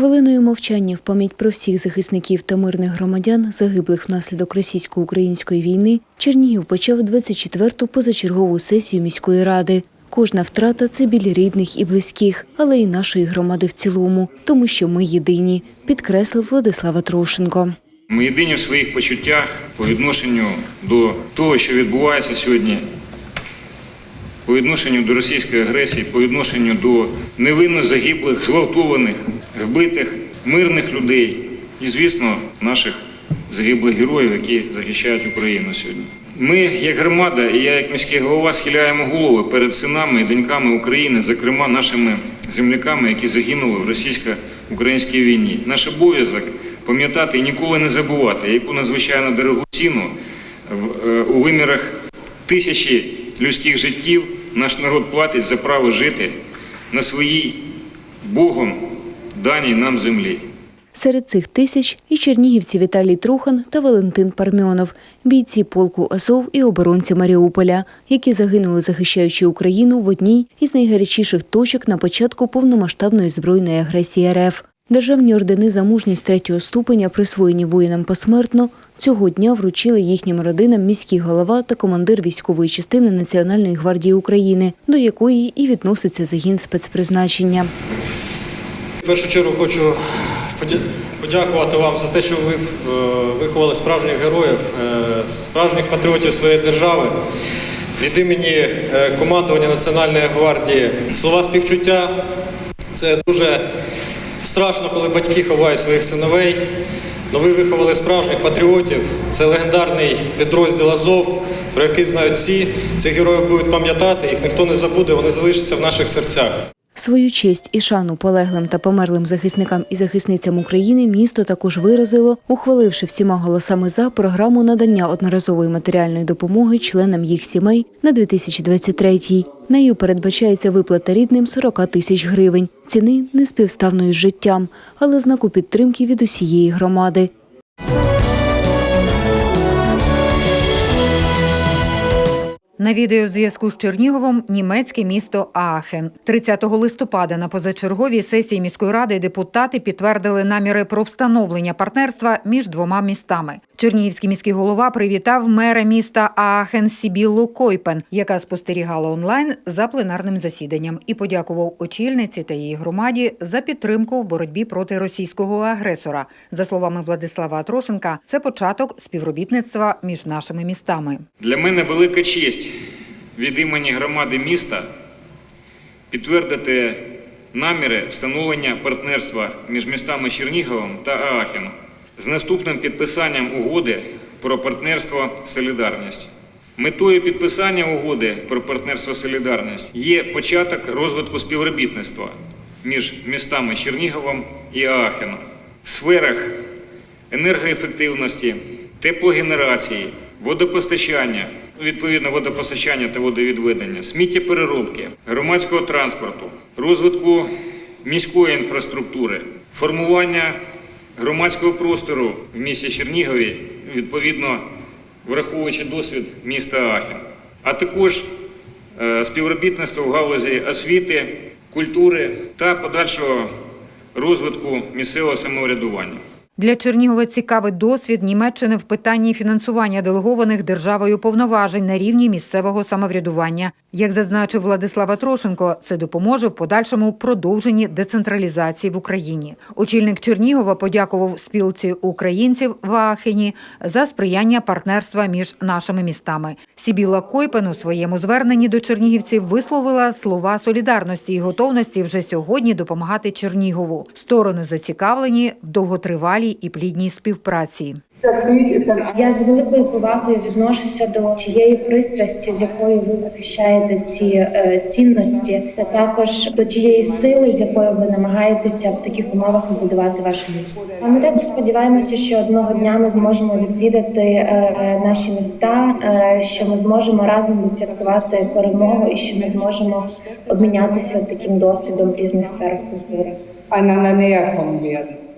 Хвилиною мовчання в пам'ять про всіх захисників та мирних громадян, загиблих внаслідок російсько-української війни, Чернігів почав 24-ту позачергову сесію міської ради. Кожна втрата це біль рідних і близьких, але й нашої громади в цілому, тому що ми єдині, підкреслив Владислава Трошенко. Ми єдині в своїх почуттях по відношенню до того, що відбувається сьогодні, по відношенню до російської агресії, по відношенню до невинно загиблих, зґвалтованих, вбитих, мирних людей і, звісно, наших загиблих героїв, які захищають Україну сьогодні. Ми, як громада, і я, як міський голова, схиляємо голови перед синами і доньками України, зокрема нашими земляками, які загинули в російсько-українській війні. Наш обов'язок пам'ятати і ніколи не забувати, яку надзвичайно дорогу ціну е, у вимірах тисячі людських життів наш народ платить за право жити на своїй Богом даній нам землі. Серед цих тисяч і чернігівці Віталій Трухан та Валентин Пармьонов, бійці полку Азов і оборонці Маріуполя, які загинули, захищаючи Україну в одній із найгарячіших точок на початку повномасштабної збройної агресії РФ. Державні ордени за мужність третього ступеня, присвоєні воїнам посмертно, цього дня вручили їхнім родинам міський голова та командир військової частини Національної гвардії України, до якої і відноситься загін спецпризначення. В першу чергу хочу подякувати вам за те, що ви е, виховали справжніх героїв, е, справжніх патріотів своєї держави. Від імені е, командування Національної гвардії слова співчуття. Це дуже страшно, коли батьки ховають своїх синовей. Но ви виховали справжніх патріотів. Це легендарний підрозділ Азов, про який знають всі. Цих героїв будуть пам'ятати, їх ніхто не забуде, вони залишаться в наших серцях. Свою честь і шану полеглим та померлим захисникам і захисницям України місто також виразило, ухваливши всіма голосами за програму надання одноразової матеріальної допомоги членам їх сімей на 2023-й. Нею передбачається виплата рідним 40 тисяч гривень. Ціни неспівставної з життям, але знаку підтримки від усієї громади. На відеозв'язку з Черніговом німецьке місто Аахен. 30 листопада на позачерговій сесії міської ради депутати підтвердили наміри про встановлення партнерства між двома містами. Чернігівський міський голова привітав мера міста Аахен Сібілу Койпен, яка спостерігала онлайн за пленарним засіданням, і подякував очільниці та її громаді за підтримку в боротьбі проти російського агресора. За словами Владислава Трошенка, це початок співробітництва між нашими містами. Для мене велика честь від імені громади міста підтвердити наміри встановлення партнерства між містами Черніговом та Аахеном з наступним підписанням угоди про партнерство Солідарність. Метою підписання угоди про партнерство Солідарність є початок розвитку співробітництва між містами Черніговом і Аахеном в сферах енергоефективності, теплогенерації, водопостачання, відповідно водопостачання та водовідведення, сміттєпереробки, громадського транспорту, розвитку міської інфраструктури, формування громадського простору в місті Чернігові, відповідно враховуючи досвід міста Ахен, а також е, співробітництво в галузі освіти, культури та подальшого розвитку місцевого самоврядування. Для Чернігова цікавий досвід Німеччини в питанні фінансування делегованих державою повноважень на рівні місцевого самоврядування. Як зазначив Владислава Трошенко, це допоможе в подальшому продовженні децентралізації в Україні. Очільник Чернігова подякував спілці українців в Аахені за сприяння партнерства між нашими містами. Сібіла Койпен у своєму зверненні до чернігівців висловила слова солідарності і готовності вже сьогодні допомагати Чернігову. Сторони зацікавлені в довготривалій і плідній співпраці. Я з великою повагою відношуся до тієї пристрасті, з якою ви захищаєте ці е, цінності, та також до тієї сили, з якою ви намагаєтеся в таких умовах побудувати ваше місто. А ми також сподіваємося, що одного дня ми зможемо відвідати е, наші міста, е, що ми зможемо разом відсвяткувати перемогу і що ми зможемо обмінятися таким досвідом в різних сферах культури. näher kommen werden.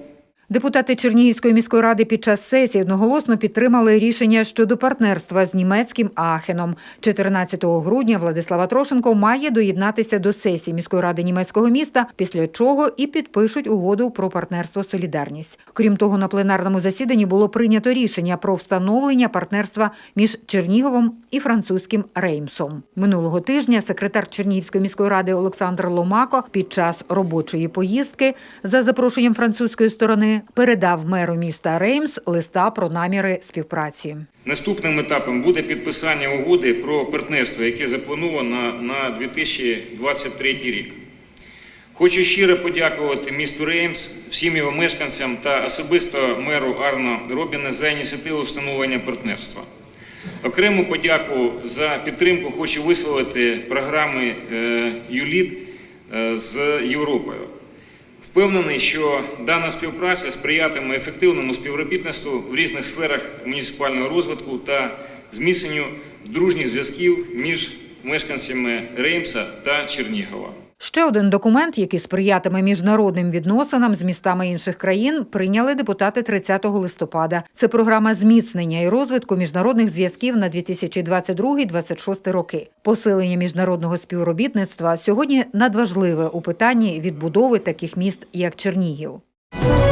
Депутати Чернігівської міської ради під час сесії одноголосно підтримали рішення щодо партнерства з німецьким Аахеном. 14 грудня Владислава Трошенко має доєднатися до сесії міської ради німецького міста, після чого і підпишуть угоду про партнерство Солідарність. Крім того, на пленарному засіданні було прийнято рішення про встановлення партнерства між Черніговом і французьким Реймсом. Минулого тижня секретар Чернігівської міської ради Олександр Ломако під час робочої поїздки за запрошенням французької сторони передав меру міста Реймс листа про наміри співпраці. Наступним етапом буде підписання угоди про партнерство, яке заплановано на 2023 рік. Хочу щиро подякувати місту Реймс, всім його мешканцям та особисто меру Арно Робіне за ініціативу встановлення партнерства. Окрему подяку за підтримку хочу висловити програми е, ЮЛІД е, з Європою. Впевнений, що дана співпраця сприятиме ефективному співробітництву в різних сферах муніципального розвитку та зміцненню дружніх зв'язків між мешканцями Реймса та Чернігова. Ще один документ, який сприятиме міжнародним відносинам з містами інших країн, прийняли депутати 30 листопада. Це програма зміцнення і розвитку міжнародних зв'язків на 2022-2026 роки. Посилення міжнародного співробітництва сьогодні надважливе у питанні відбудови таких міст, як Чернігів. –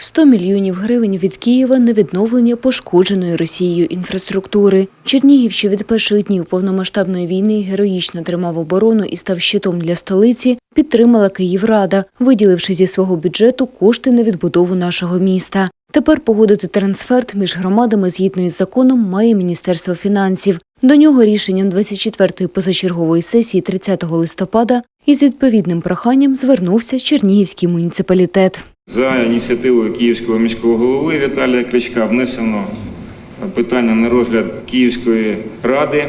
100 мільйонів гривень від Києва на відновлення пошкодженої Росією інфраструктури. Чернігів, що від перших днів повномасштабної війни героїчно тримав оборону і став щитом для столиці, підтримала Київрада, виділивши зі свого бюджету кошти на відбудову нашого міста. Тепер погодити трансферт між громадами згідно із законом має Міністерство фінансів. До нього рішенням 24-ї позачергової сесії 30 листопада із відповідним проханням звернувся Чернігівський муніципалітет. За ініціативою Київського міського голови Віталія Кличка внесено питання на розгляд Київської ради,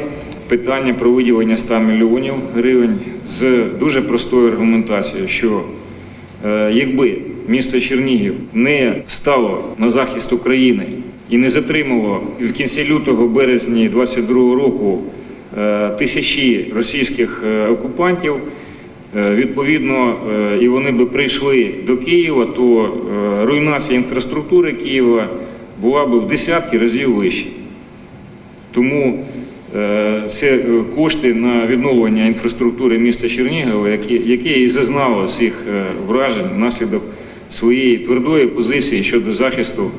питання про виділення 100 мільйонів гривень з дуже простою аргументацією, що е, якби місто Чернігів не стало на захист України і не затримало в кінці лютого березні 22 року е, тисячі російських е, окупантів. Е, Відповідно, е, і вони би прийшли до Києва, то е, руйнація інфраструктури Києва була б в десятки разів вища. Тому це кошти на відновлення інфраструктури міста Чернігова, які і зазнало е, вражень внаслідок своєї твердої позиції щодо захисту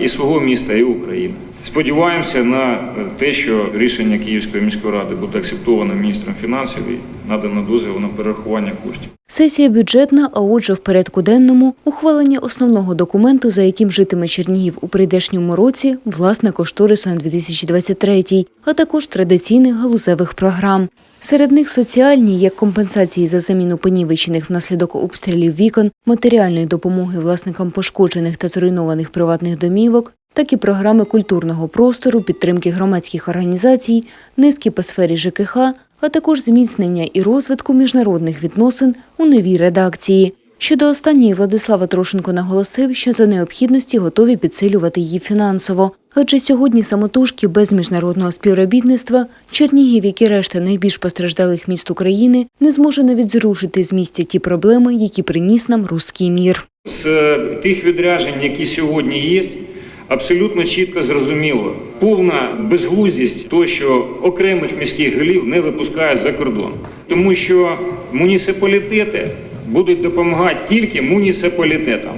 і свого міста, і України. Сподіваємося на е, те, що рішення Київської міської ради буде акцептовано міністром фінансів і надано дозвіл на перерахування коштів. Сесія бюджетна, а отже, в порядку денному ухвалення основного документу, за яким житиме Чернігів у прийдешньому році, власне кошторису на 2023, а також традиційних галузевих програм. Серед них соціальні, як компенсації за заміну понівечених внаслідок обстрілів вікон, матеріальної допомоги власникам пошкоджених та зруйнованих приватних домівок, так і програми культурного простору, підтримки громадських організацій, низки по сфері ЖКХ, а також зміцнення і розвитку міжнародних відносин у новій редакції. Щодо останньої Владислава Трошенко наголосив, що за необхідності готові підсилювати її фінансово. Адже сьогодні самотужки без міжнародного співробітництва Чернігів, як і решта найбільш постраждалих міст України, не зможе навіть зрушити з місця ті проблеми, які приніс нам руський мір. З е, тих відряджень, які сьогодні є, абсолютно чітко зрозуміло, повна безглуздість того, що окремих міських голів не випускають за кордон. Тому що муніципалітети будуть допомагати тільки муніципалітетам.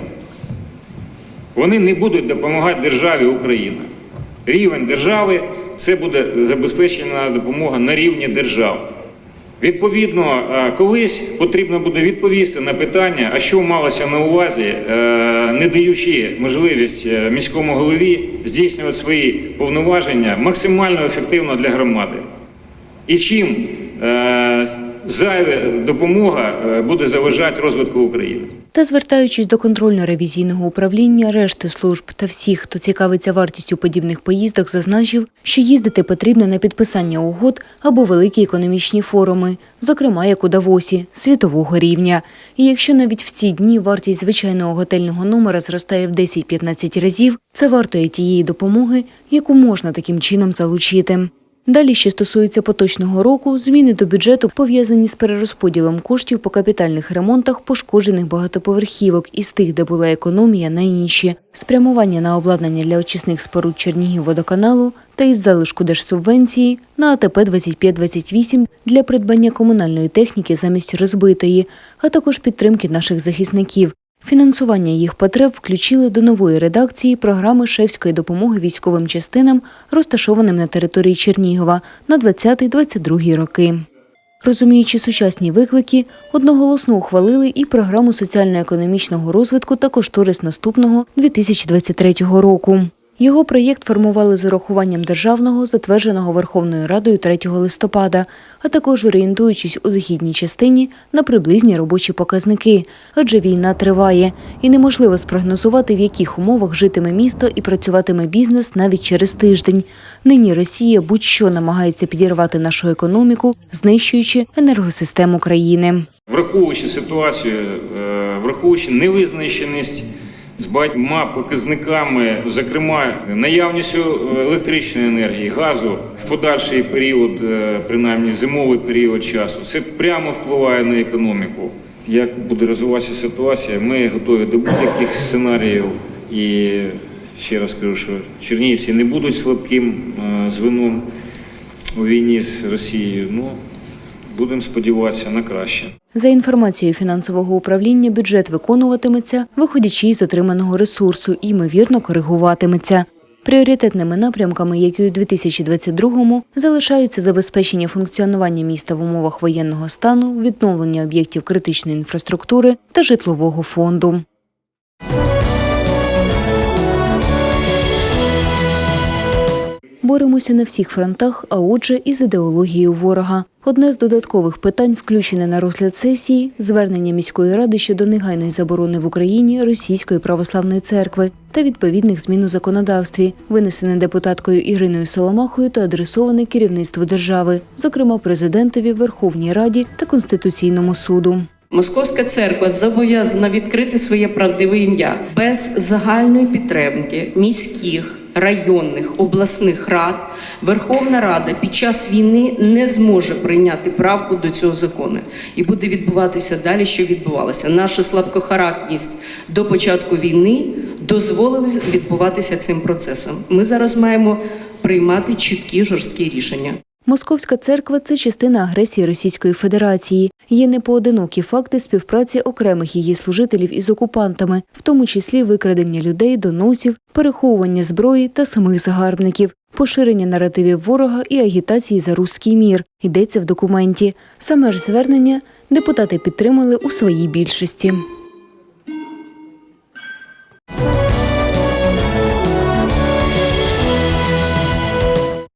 Вони не будуть допомагати державі Україна. Рівень держави це буде забезпечена допомога на рівні держав. Відповідно, е, колись потрібно буде відповісти на питання, а що малося на увазі, е, не даючи можливість е, міському голові здійснювати свої повноваження максимально ефективно для громади. І чим зайва допомога буде заважати розвитку України. Та звертаючись до контрольно-ревізійного управління, решти служб та всіх, хто цікавиться вартістю подібних поїздок, зазначив, що їздити потрібно на підписання угод або великі економічні форуми, зокрема як у Давосі, світового рівня. І якщо навіть в ці дні вартість звичайного готельного номера зростає в 10-15 разів, це варто і тієї допомоги, яку можна таким чином залучити. Далі, що стосується поточного року, зміни до бюджету пов'язані з перерозподілом коштів по капітальних ремонтах пошкоджених багатоповерхівок. Із тих, де була економія, на інші, спрямування на обладнання для очисних споруд Чернігів-водоканалу та із залишку держсубвенції на АТП 2528 для придбання комунальної техніки замість розбитої, а також підтримки наших захисників. Фінансування їх потреб включили до нової редакції програми шефської допомоги військовим частинам, розташованим на території Чернігова на 20-22 роки. Розуміючи сучасні виклики, одноголосно ухвалили і програму соціально-економічного розвитку та кошторис наступного 2023 року. Його проєкт формували з урахуванням державного, затвердженого Верховною Радою 3 листопада, а також орієнтуючись у дохідній частині на приблизні робочі показники, адже війна триває, і неможливо спрогнозувати, в яких умовах житиме місто і працюватиме бізнес навіть через тиждень. Нині Росія будь-що намагається підірвати нашу економіку, знищуючи енергосистему країни. Враховуючи ситуацію, е, враховуючи невизначеність з багатьма показниками, зокрема наявністю електричної енергії, газу в подальший період, е, принаймні зимовий період часу, це прямо впливає на економіку. Як буде розвиватися ситуація, ми готові до будь-яких сценаріїв і ще раз кажу, що чернігівці не будуть слабким е, звеном у війні з Росією. Ну, будемо сподіватися на краще. За інформацією фінансового управління, бюджет виконуватиметься, виходячи із отриманого ресурсу ймовірно, коригуватиметься. Пріоритетними напрямками, як і у 2022-му, залишаються забезпечення функціонування міста в умовах воєнного стану, відновлення об'єктів критичної інфраструктури та житлового фонду. Боремося на всіх фронтах, а отже, із ідеологією ворога. Одне з додаткових питань, включене на розгляд сесії, звернення міської ради щодо негайної заборони в Україні Російської православної церкви та відповідних змін у законодавстві, винесене депутаткою Іриною Соломахою та адресоване керівництву держави, зокрема президентові, Верховній Раді та Конституційному суду. Московська церква зобов'язана відкрити своє правдиве ім'я без загальної підтримки міських, районних, обласних рад. Верховна Рада під час війни не зможе прийняти правку до цього закону і буде відбуватися далі, що відбувалося. Наша слабкохарактність до початку війни дозволила відбуватися цим процесом. Ми зараз маємо приймати чіткі жорсткі рішення. Московська церква це частина агресії Російської Федерації. Є непоодинокі факти співпраці окремих її служителів із окупантами, в тому числі викрадення людей, доносів, переховування зброї та самих загарбників, поширення наративів ворога і агітації за руський мір. Йдеться в документі. Саме ж звернення депутати підтримали у своїй більшості.